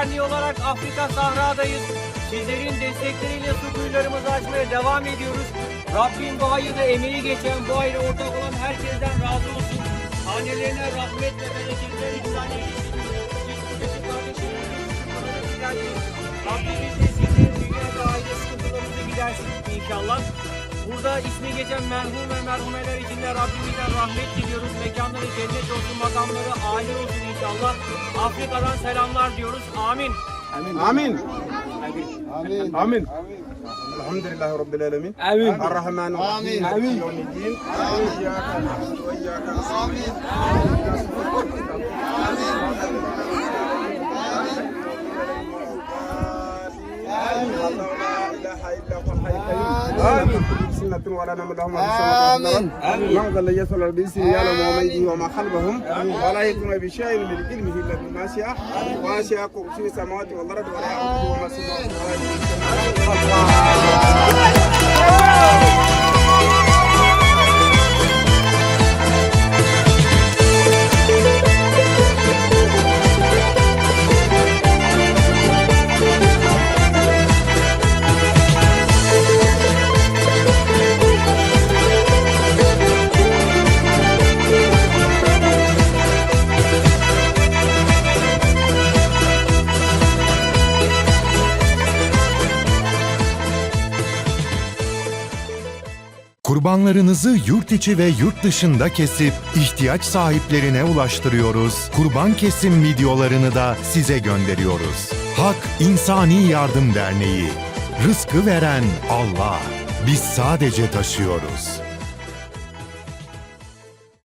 Derneği olarak Afrika Sahra'dayız. Sizlerin destekleriyle su kuyularımızı açmaya devam ediyoruz. Rabbim bu hayırda emeği geçen, bu hayra ortak olan herkesten razı olsun. Hanelerine rahmet ve bereketler ihsan eylesin. Siz buradaki kardeşlerimizin sıkıntıları gidersin. Rabbim de sizlerin dünya ve aile sıkıntılarınızı gidersin inşallah. Burada ismi geçen merhum ve merhumeler için de Rabbimizden rahmet diliyoruz. Mekanları cennet olsun, makamları âli olsun inşallah. Afrika'dan selamlar diyoruz. Amin. Amin. Amin. Amin. Amin. Elhamdülillahi Rabbil Alemin. Amin. Errahman Amin. Amin. Yevmiddin. Amin. İyyâke na'budu ve iyyâke nestaîn. Amin. Amin. Amin. Amin. Amin. سنة ولا نوم لهم آمين. من ذا الذي يصل بإذنه يعلم ما بيده وما خلفهم. ولا يكون بشيء من علمه إلا بما شاء. وما شاء كرسي السماوات والأرض ولا يعوده Kurbanlarınızı yurt içi ve yurt dışında kesip ihtiyaç sahiplerine ulaştırıyoruz. Kurban kesim videolarını da size gönderiyoruz. Hak İnsani Yardım Derneği. Rızkı veren Allah. Biz sadece taşıyoruz.